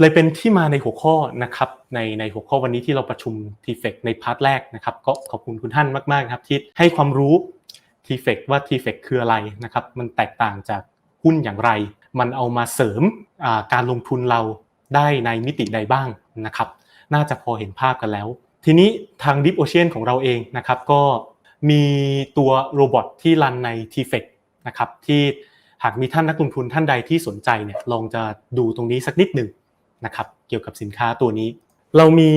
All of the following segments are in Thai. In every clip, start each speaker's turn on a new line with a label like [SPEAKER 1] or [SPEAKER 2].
[SPEAKER 1] เลยเป็นที่มาในหัวข้อนะครับในในหัวข้อวันนี้ที่เราประชุม t f e c ในพาร์ทแรกนะครับก็ขอบคุณคุณท่านมากๆครับที่ให้ความรู้ t f e c ว่า t f e c คืออะไรนะครับมันแตกต่างจากหุ้นอย่างไร มันเอามาเสริมการลงทุนเราได้ในมิติใดบ้างนะครับน่าจะพอเห็นภาพกันแล้ว ทีนี้ทาง Deep Ocean ของเราเองนะครับก็มีตัวโรบอทที่รันใน t f e c นะครับที่หากมีท่านนักลงทุนท่านใดที่สนใจเนี่ยลองจะดูตรงนี้สักนิดหนึ่ง นะครับเกี่ยวกับสินค้าตัวนี้ เรามี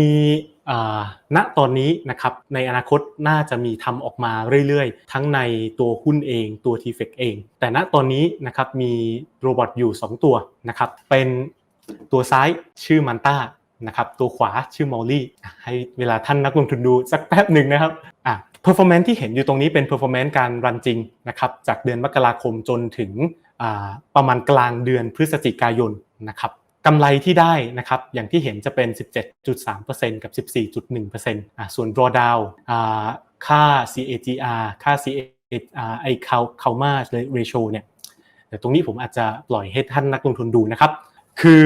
[SPEAKER 1] ณตอนนี้นะครับในอนาคตน่าจะมีทำออกมาเรื่อยๆ ทั้งในตัวหุ้นเองตัว t f e c เอง แต่ณตอนนี้นะครับมีโรบอทอยู่ 2 ตัวนะครับเป็นตัวซ้ายชื่อมันต้านะครับตัวขวาชื่อมอลลี่ให้เวลาท่านนักลงทุนดูสักแป๊บหนึ่งนะครับอะ performance ที่เห็นอยู่ตรงนี้เป็น performance การรันจริงนะครับจากเดือนมกราคมจนถึงประมาณกลางเดือนพฤศจิกายนนะครับ กำไรที่ได้นะครับอย่างที่เห็นจะเป็น 17.3%กับ 14.1%อะส่วน drawdown ค่า CAGR ค่า CAGR ไอ้ Kalma ratio เนี่ยแต่ตรงนี้ผมอาจจะปล่อยให้ท่านนักลงทุนดูนะครับ คือ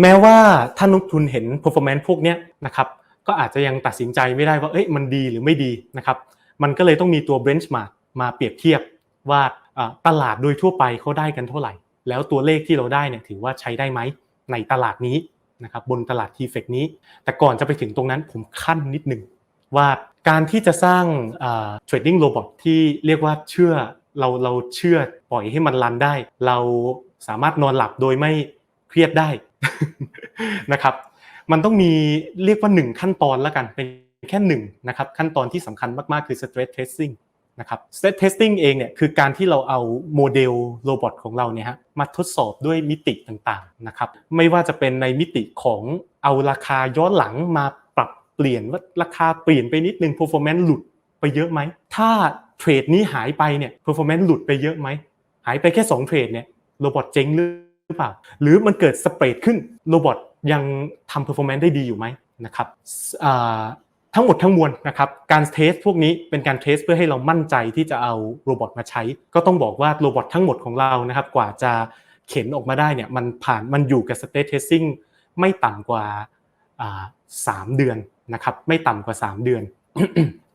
[SPEAKER 1] แม้ว่าท่านนักลงทุนเห็น performance พวกนี้นะครับก็อาจจะยังตัดสินใจไม่ได้ว่าเอ้ยมันดีหรือไม่ดีนะครับมันก็เลยต้องมีตัว benchmark มาเปรียบเทียบว่าตลาดโดยทั่วไปเขาได้กันเท่าไหร่ แล้วตัวเลขที่เราได้เนี่ยถือว่าใช้ได้ไหม ในตลาดนี้นะครับบนตลาดทีเฟกนี้ แต่ก่อนจะไปถึงตรงนั้นผมขั้นนิดนึงว่าการที่จะสร้างเทรดดิ้งโรบอทที่เรียกว่าเชื่อเราเราเชื่อปล่อยให้มันรันได้ เราสามารถนอนหลับโดยไม่เครียดได้นะครับมันต้องมีเรียกว่าหนึ่งขั้นตอนแล้วกันเป็นแค่หนึ่งนะครับขั้นตอนที่สำคัญมากๆคือ stress testing นะครับ stress testing เองเนี่ยคือการที่เราเอาโมเดลโรบอทของเราเนี่ยฮะมาทดสอบด้วยมิติต่างๆนะครับไม่ว่าจะเป็นในมิติของเอาราคาย้อนหลังมาปรับเปลี่ยนว่าราคาเปลี่ยนไปนิดนึง performance หลุดไปเยอะไหมถ้าเทรดนี้หายไปเนี่ย performance หลุดไปเยอะไหมหายไปแค่2เทรดเนี่ยโรบอทเจ๊งหรือเปล่า หรือมันเกิดสเปรดขึ้นโรบอทยังทำ performance ได้ดีอยู่ไหมนะครับ ทั้งหมดทั้งมวลนะครับการเทสพวกนี้เป็นการเทสเพื่อให้เรามั่นใจที่จะเอาโรบอทมาใช้ ก็ต้องบอกว่าโรบอททั้งหมดของเรานะครับกว่าจะเข็นออกมาได้เนี่ยมันผ่านมันอยู่กับสเตทเทสซิ่งไม่ต่ำกว่าสามเดือนนะครับไม่ต่ำกว่า 3 เดือน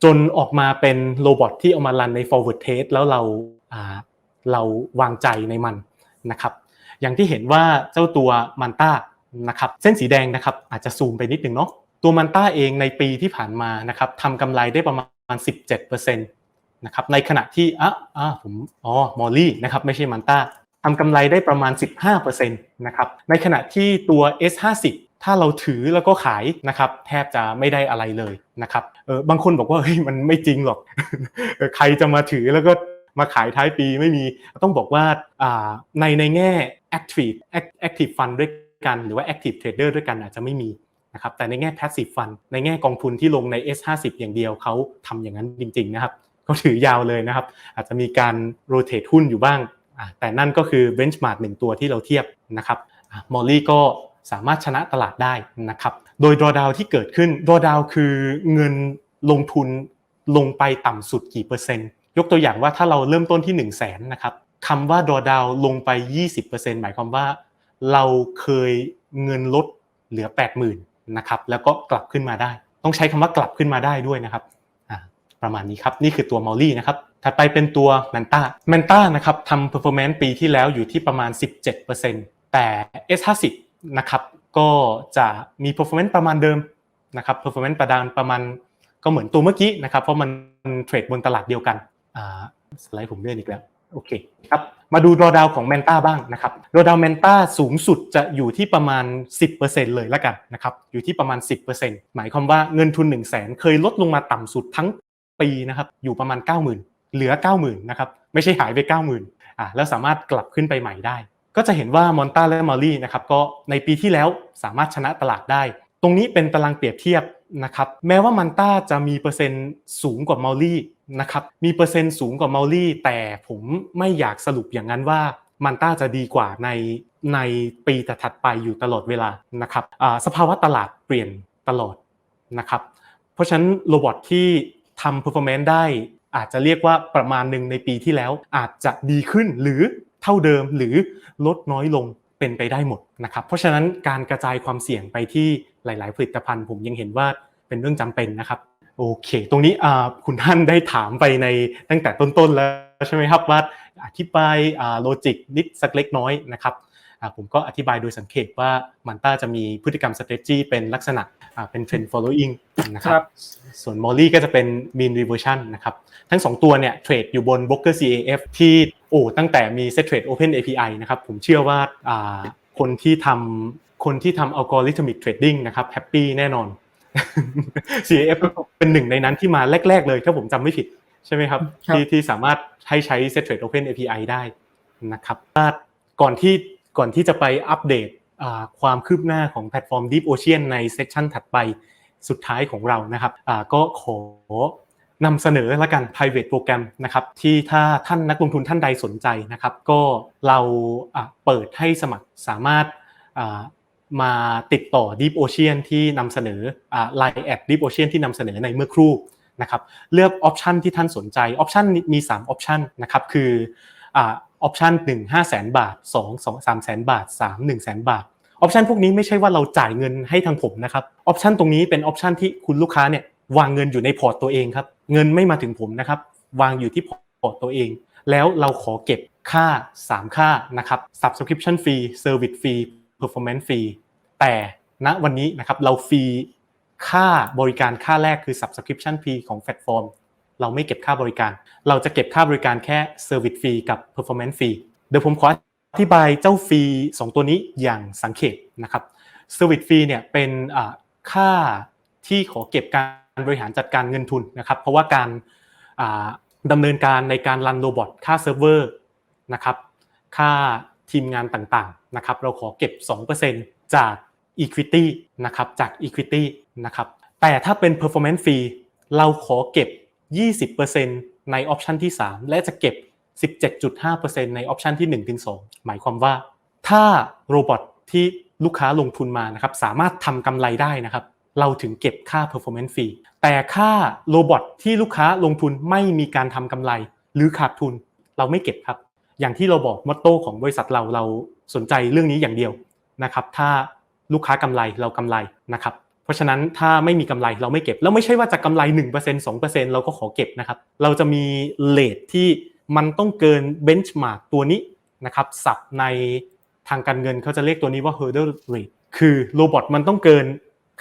[SPEAKER 1] จนออกมาเป็นโรบอทที่เอามารันใน forward test แล้วเราเราวางใจในมันนะครับอย่างที่เห็นว่าเจ้าตัวมันต้านะครับเส้นสีแดงนะครับอาจจะซูมไปนิดนึงเนาะ ตัวมันต้าเองในปีที่ผ่านมานะครับทำกำไรได้ประมาณ 17%นะครับในขณะที่อะอะผมอ๋อมอลลี่นะครับไม่ใช่มันต้าทำกำไรได้ประมาณ 15%นะครับในขณะที่ตัว S50 ถ้าเราถือแล้วก็ขายนะครับแทบจะไม่ได้อะไรเลยนะครับเออบางคนบอกว่าเฮ้ยมันไม่จริงหรอกใครจะมาถือแล้วก็มาขายท้ายปีไม่มีต้องบอกว่าในในแง่ active active fund ด้วยกันหรือว่า active trader ด้วยกันอาจจะไม่มี นะครับแต่ในแง่ passive fund ในแง่กองทุนที่ลงใน S50 อย่างเดียวเขาทำอย่างนั้นจริงๆนะครับเขาถือยาวเลยนะครับ อาจจะมีการ rotate หุ้นอยู่บ้าง แต่นั่นก็คือ benchmark หนึ่งตัวที่เราเทียบนะครับมอลลี่ก็สามารถชนะตลาดได้นะครับ โดย drawdown ที่เกิดขึ้น drawdown คือเงินลงทุนลงไปต่ำสุดกี่เปอร์เซ็นต์ ยกตัวอย่างว่าถ้าเราเริ่มต้นที่ 1 0 0 0 0แสนนะครับคำว่า drawdown ลงไป 20%หมายความว่า เราเคยเงินลดเหลือ 80,000 นะครับแล้วก็กลับขึ้นมาได้ ต้องใช้คำว่ากลับขึ้นมาได้ด้วยนะครับประมาณนี้ครับนี่คือตัวมอลลี่นะครับถัดไปเป็นตัวแมนต้าแมนต้านะครับทำ performance ปีที่แล้วอยู่ที่ประมาณ 17%แต่ S50 นะครับก็จะมี performance ประมาณเดิมนะครับ performance ประดานประมาณก็เหมือนตัวเมื่อกี้นะครับเพราะมันเทรดบนตลาดเดียวกันสไลด์ผมเลื่อนอีกแล้ว โอเคครับมาดูดอดาวของแมนต้าบ้างนะครับดอดาวแมนต้าสูงสุดจะอยู่ที่ประมาณ 10%เลยแล้วกันนะครับอยู่ที่ประมาณ 10%หมายความว่าเงินทุน 1 0 0 0 0แสนเคยลดลงมาต่ำสุดทั้งปีนะครับอยู่ประมาณ 90,000 เหลือ 90,000นะครับไม่ใช่หายไป 90,000อ่าแล้วสามารถกลับขึ้นไปใหม่ได้ ก็จะเห็นว่ามอนต้าและมอลลี่นะครับก็ในปีที่แล้วสามารถชนะตลาดได้ ตรงนี้เป็นตารางเปรียบเทียบนะครับแม้ว่ามันต้าจะมีเปอร์เซ็นต์สูงกว่ามัลลี่ นะครับมีเปอร์เซ็นต์สูงกว่าเมลลี่ แต่ผมไม่อยากสรุปอย่างนั้นว่ามันต้าจะดีกว่าในในปีถัดไปอยู่ตลอดเวลานะครับสภาวะตลาดเปลี่ยนตลอดนะครับเพราะฉะนั้นโรบอทที่ทำ performance ได้อาจจะเรียกว่าประมาณหนึ่งในปีที่แล้วอาจจะดีขึ้นหรือเท่าเดิมหรือลดน้อยลงเป็นไปได้หมดนะครับเพราะฉะนั้นการกระจายความเสี่ยงไปที่หลาย ๆ ผลิตภัณฑ์ ผมยังเห็นว่าเป็นเรื่องจำเป็นนะครับ โอเค ตรงนี้คุณท่านได้ถามไปในตั้งแต่ต้นๆแล้วใช่ไหมครับว่าอธิบายโลจิกนิดสักเล็กน้อยนะครับผมก็อธิบายโดยสังเกตว่ามันต้าจะมีพฤติกรรม strategy เป็นลักษณะเป็น trend following นะครับส่วน Molly ก็จะเป็น mean reversion นะครับทั้ง 2 ตัวเนี่ยเทรดอยู่บน Broker CAF ที่โอ้ตั้งแต่มี set trade open API นะครับผมเชื่อว่าคนที่ทำคนที่ทำ algorithmic trading นะครับแฮปปี้แน่นอน CAF เป็นหนึ่งในนั้นที่มาแรก ๆ เลยถ้าผมจำไม่ผิดใช่ไหมครับที่ที่สามารถให้ใช้ set trade open API ได้นะครับก่อนที่ก่อนที่จะไปอัปเดตความคืบหน้าของแพลตฟอร์ม Deep Ocean ในเซสชันถัดไปสุดท้ายของเรานะครับก็ขอนำเสนอละกัน private โปรแกรมนะครับที่ถ้าท่านนักลงทุนท่านใดสนใจนะครับ ก็เราเปิดให้สมัครสามารถ มาติดต่อ Deep Ocean ที่นำเสนอ Line แอด Deep Ocean ที่นำเสนอในเมื่อครู่นะครับเลือกออปชันที่ท่านสนใจออปชันมี3ออปชันนะครับคือออปชันหนึ่งห้าแสนบาทสองสองสามแสนบาทสามหนึ่งแสนบาทออปชันพวกนี้ไม่ใช่ว่าเราจ่ายเงินให้ทางผมนะครับออปชันตรงนี้เป็นออปชันที่คุณลูกค้าเนี่ยวางเงินอยู่ในพอร์ตตัวเองครับเงินไม่มาถึงผมนะครับวางอยู่ที่พอร์ตตัวเอง แล้วเราขอเก็บค่า 3 ค่านะครับ subscription fee service fee performance fee แต่ณวันนี้นะครับเราฟรีค่าบริการค่าแรกคือ subscription fee ของแพลตฟอร์มเราไม่เก็บค่าบริการ เราจะเก็บค่าบริการแค่ Service Fee กับ Performance Fee เดี๋ยวผมขออธิบายเจ้าฟรี2ตัวนี้อย่างสังเขตนะครับ Service Fee เนี่ยเป็นค่าที่ขอเก็บการบริหารจัดการเงินทุนนะครับ เพราะว่าการดำเนินการในการรันโรบอทค่าเซิร์ฟเวอร์นะครับ ค่า ทีมงานต่างๆนะครับเราขอเก็บ 2%จาก Equity นะครับจาก Equity นะครับแต่ถ้าเป็น Performance Fee เราขอเก็บ 20%ในออปชันที่ 3 และจะเก็บ 17.5%ในออปชันที่ 1-2 หมายความว่า ถ้าโรบอทที่ลูกค้าลงทุนมานะครับสามารถทำกำไรได้นะครับเราถึงเก็บค่า performance fee แต่ค่าโรบอทที่ลูกค้าลงทุนไม่มีการทำกำไร หรือขาดทุน เราไม่เก็บครับ อย่างที่เราบอกมอตโต้ของบริษัทเราเราสนใจเรื่องนี้อย่างเดียวนะครับ ถ้าลูกค้ากำไรเรากำไรนะครับ เพราะฉะนั้นถ้าไม่มีกำไรเราไม่เก็บ แล้วไม่ใช่ว่าจะกำไร 1% 2%เราก็ขอเก็บนะครับ เราจะมีเลทที่มันต้องเกินเบนช์มาร์กตัวนี้นะครับสับในทางการเงินเขาจะเรียกตัวนี้ว่า hurdle rate คือโรบอทมันต้องเกิน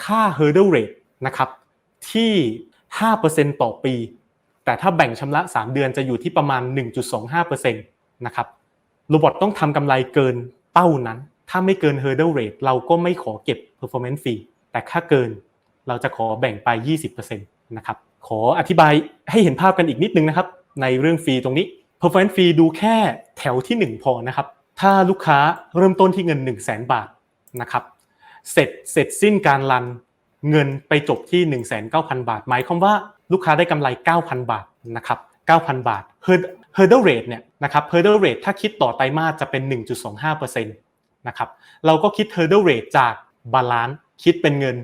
[SPEAKER 1] ค่า hurdle rate นะครับที่ 5%ต่อปี แต่ถ้าแบ่งชำระ 3 เดือนจะอยู่ที่ประมาณ 1.25% นะครับโรบอทต้องทำกำไรเกินเป้านั้น ถ้าไม่เกิน hurdle rate เราก็ไม่ขอเก็บ performance fee แต่ค่าเกินเราจะขอแบ่งไป 20%นะครับขออธิบายให้เห็นภาพกันอีกนิดนึงนะครับ ในเรื่องฟรีตรงนี้ performance fee ดูแค่แถวที่ 1 พอนะครับ ถ้าลูกค้าเริ่มต้นที่เงิน 1 0 0 0 0แบาทนะครับเสร็จเสร็จสิ้นการรันเงินไปจบที่ 19,000 บาท หมายความว่าลูกค้าได้กำไร 9,000 บาทนะครับ9,000 บาท hurdle rate เนี่ยนะครับ hurdle rate ถ้าคิดต่อไตรมาสจะเป็น 1.25%นะครับเราก็คิด hurdle rate จาก balance คิดเป็นเงิน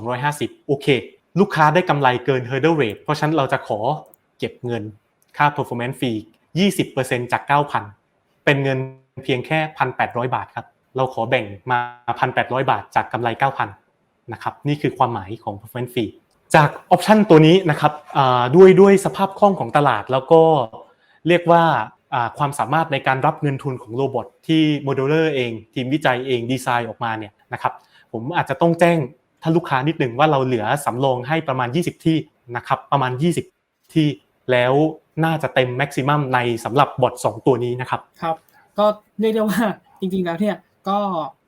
[SPEAKER 1] 1,250 โอเค ลูกค้าได้กำไรเกิน hurdle rate เพราะฉะนั้นเราจะขอเก็บเงินค่า performance fee 20%จาก 9,000 เป็นเงินเพียงแค่ 1,800 บาทครับ เราขอแบ่งมา 1,800 บาทจากกำไร 9,000นะครับนี่คือความหมายของ performance fee จากออปชันตัวนี้นะครับด้วยด้วยสภาพคล่องของตลาดแล้วก็ เรียกว่าความสามารถในการรับเงินทุนของโรบอทที่โมเดลเลอร์เองทีมวิจัยเองดีไซน์ออกมาเนี่ยนะครับผมอาจจะต้องแจ้งท่านลูกค้านิดหนึ่งว่าเราเหลือสำรองให้ประมาณ 20 ที่นะครับประมาณ 20 ที่แล้วน่าจะเต็มแม็กซิมัมในสำหรับบอท2ตัวนี้นะครับ
[SPEAKER 2] ครับ ก็เรียกได้ว่าจริงๆแล้วเนี่ยก็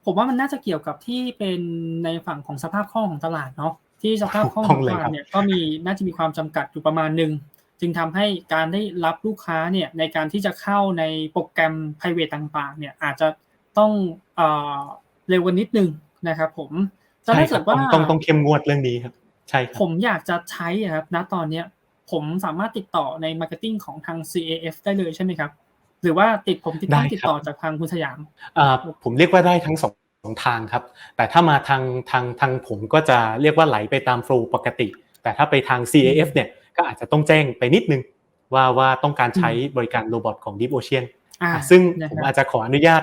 [SPEAKER 2] ผมว่ามันน่าจะเกี่ยวกับที่เป็นในฝั่งของสภาพคล่องของตลาดเนาะที่สภาพคล่องของตลาดเนี่ยก็มีน่าจะมีความจำกัดอยู่ประมาณหนึ่ง จึงทำให้การได้รับลูกค้าเนี่ยในการที่จะเข้าในโปรแกรม private ต่างๆเนี่ยอาจจะต้องเร็วกว่านิดนึงนะครับผม
[SPEAKER 1] แต่ถ้าเกิดว่าต้องต้องเข้มงวดเรื่องนี้ครับ ใช่
[SPEAKER 2] ผมอยากจะใช้ครับณตอนเนี้ยผมสามารถติดต่อในมาร์เก็ตติ้งของทาง CAF ได้เลยใช่ไหมครับ หรือว่าติดผมติดต่อติดต่อจากทางคุณสยาม
[SPEAKER 1] ผมเรียกว่าได้ทั้งสองสองทางครับ แต่ถ้ามาทางทางทางผมก็จะเรียกว่าไหลไปตามโฟล์ปกติ แต่ถ้าไปทาง CAF เนี่ย ก็อาจจะต้องแจ้งไปนิดนึงว่าว่าต้องการใช้บริการโรบอทของ Deep Ocean ซึ่งผมอาจจะขออนุญาต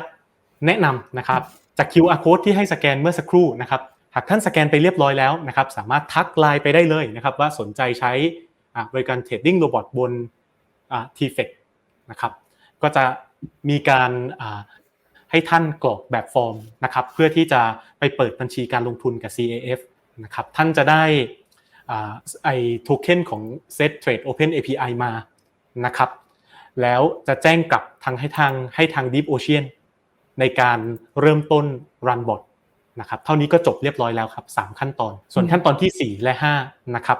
[SPEAKER 1] แนะนำนะครับจาก QR code ที่ให้สแกนเมื่อสักครู่นะครับหากท่านสแกนไปเรียบร้อยแล้วนะครับสามารถทักไลน์ไปได้เลยนะครับว่าสนใจใช้อ่าบริการเทรดดิ้งโรบอทบนอ่า TFX นะครับก็จะมีการอ่าให้ท่านกรอกแบบฟอร์มนะครับเพื่อที่จะไปเปิดบัญชีการลงทุนกับ CAF นะครับท่านจะได้อ่า ไอโทเค็นของ Set Trade Open API มานะครับแล้วจะแจ้งกลับทางให้ทางให้ทาง Deep Ocean ในการเริ่มต้น Run Bot นะครับเท่านี้ก็จบเรียบร้อยแล้วครับ 3 ขั้นตอน ส่วนขั้นตอนทีสี่4 และ5นะครับ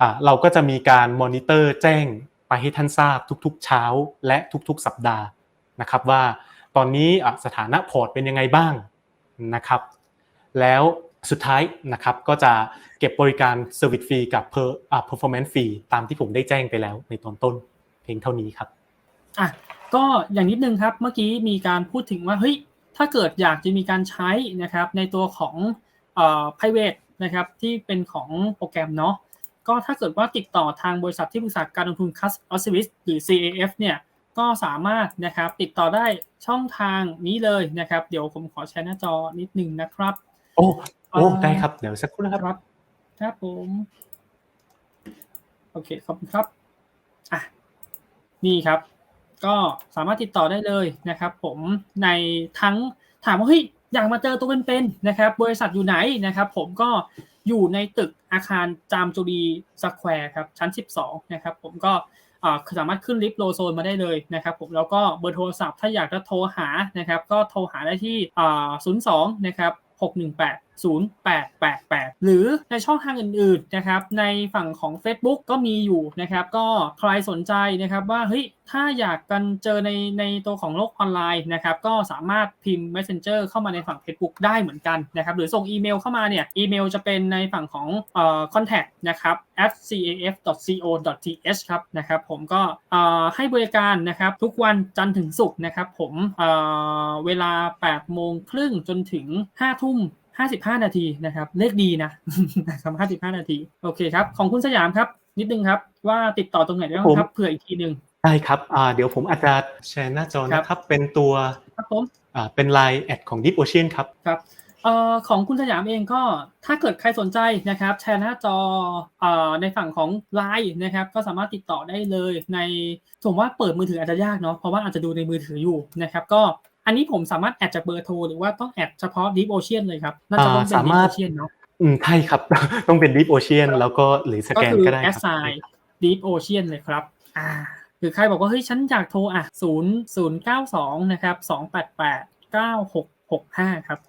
[SPEAKER 1] อ่าเราก็จะมีการมอนิเตอร์แจ้งไปให้ท่านทราบทุกๆ เช้าและทุกๆ สัปดาห์นะครับว่าตอนนี้อะสถานะพอร์ตเป็นยังไงบ้างนะครับแล้ว สุดท้ายนะครับก็จะเก็บบริการ Service Fee กับ per อ่า Performance Fee ตามที่ผมได้แจ้งไปแล้วในตอนต้นเพียงเท่านี้ครับ
[SPEAKER 2] อะก็อย่างนิดนึงครับเมื่อกี้มีการพูดถึงว่าเฮ้ยถ้าเกิดอยากจะมีการใช้นะครับในตัวของเอ่อ private นะครับที่เป็นของโปรแกรมเนาะก็ถ้าเกิดว่าติดต่อทางบริษัทที่ปรึกษาการลงทุน Customer Service หรือ CAF เนี่ยก็สามารถนะครับติดต่อได้ช่องทางนี้เลยนะครับ เดี๋ยวผมขอแชร์หน้าจอนิดนึงนะครับ
[SPEAKER 1] โอ้ โอ้
[SPEAKER 2] อ่า
[SPEAKER 1] ได้ครับเดี๋ยวสักครู่นะครับ
[SPEAKER 2] ครับครับผมโอเคขอบคุณครับอะนี่ครับ ก็สามารถติดต่อได้เลยนะครับ ผมในทั้งถามว่าเฮ้ยอยากมาเจอตัวเป็นๆนะครับ บริษัทอยู่ไหนนะครับ ผมก็อยู่ในตึกอาคารจามจุรีสแควร์ครับชั้น 12 นะครับ ผมก็อ่าสามารถขึ้นลิฟต์โลโซนมาได้เลยนะครับผมแล้วก็เบอร์โทรศัพท์ถ้าอยากจะโทรหานะครับ ก็โทรหาได้ที่อ่า02 นะครับ 618 0888 หรือในช่องทางอื่นๆนะครับในฝั่งของ Facebook ก็มีอยู่นะครับก็ใครสนใจนะครับว่าเฮ้ยถ้าอยากกันเจอในในตัวของโลกออนไลน์นะครับก็สามารถพิมพ์ Messenger เข้ามาในฝั่ง Facebook ได้เหมือนกันนะครับหรือส่งอีเมลเข้ามาเนี่ยอีเมลจะเป็นในฝั่งของเอ่อ contact นะครับ at caf.co.th ครับนะครับผมก็เอ่อให้บริการนะครับทุกวันจันทร์ถึงศุกร์นะครับผมเอ่อเวลา8โมงครึ่งจนถึง5ทุ่ม 55 นาทีนะครับ เลขดีนะนะครับ55 นาที โอเคครับ ของคุณสยามครับ นิดนึงครับ ว่าติดต่อตรงไหนได้บ้างครับ เผื่ออีกทีหนึ่ง
[SPEAKER 1] ได้ครับอ่าเดี๋ยวผมอาจจะแชร์หน้าจอ
[SPEAKER 2] ครับ
[SPEAKER 1] นะครับ เป็นตัว
[SPEAKER 2] ครับผม
[SPEAKER 1] อ่าเป็น Line แอดของ Deep Ocean ครับ
[SPEAKER 2] ครับเอ่อของคุณสยามเองก็ถ้าเกิดใครสนใจนะครับแชร์หน้าจอเอ่อในฝั่งของ Line นะครับก็สามารถติดต่อได้เลยในผมว่าเปิดมือถืออาจจะยากเนาะเพราะว่าอาจจะดูในมือถืออยู่นะครับก็ อันนี้ผมสามารถแอดจากเบอร์โทรหรือว่าต้องแอดเฉพาะ Deep Ocean เลยครับน่าจะต้องเป็น
[SPEAKER 1] อ่าสา
[SPEAKER 2] Deep
[SPEAKER 1] มารถ
[SPEAKER 2] Ocean เนาะ
[SPEAKER 1] อืมใช่ครับ ต้องเป็น Deep Ocean แล้วก็หรือส
[SPEAKER 2] ก็
[SPEAKER 1] แกน
[SPEAKER 2] คือ
[SPEAKER 1] ก็ได้
[SPEAKER 2] แอ
[SPEAKER 1] ค
[SPEAKER 2] ส
[SPEAKER 1] รับ
[SPEAKER 2] ไซ Deep Ocean เลยครับ อ่าหรือใครบอกว่าเฮ้ยฉันอยากโทรอะ 0 0 9 2 นะครับ 288 9665 ครับ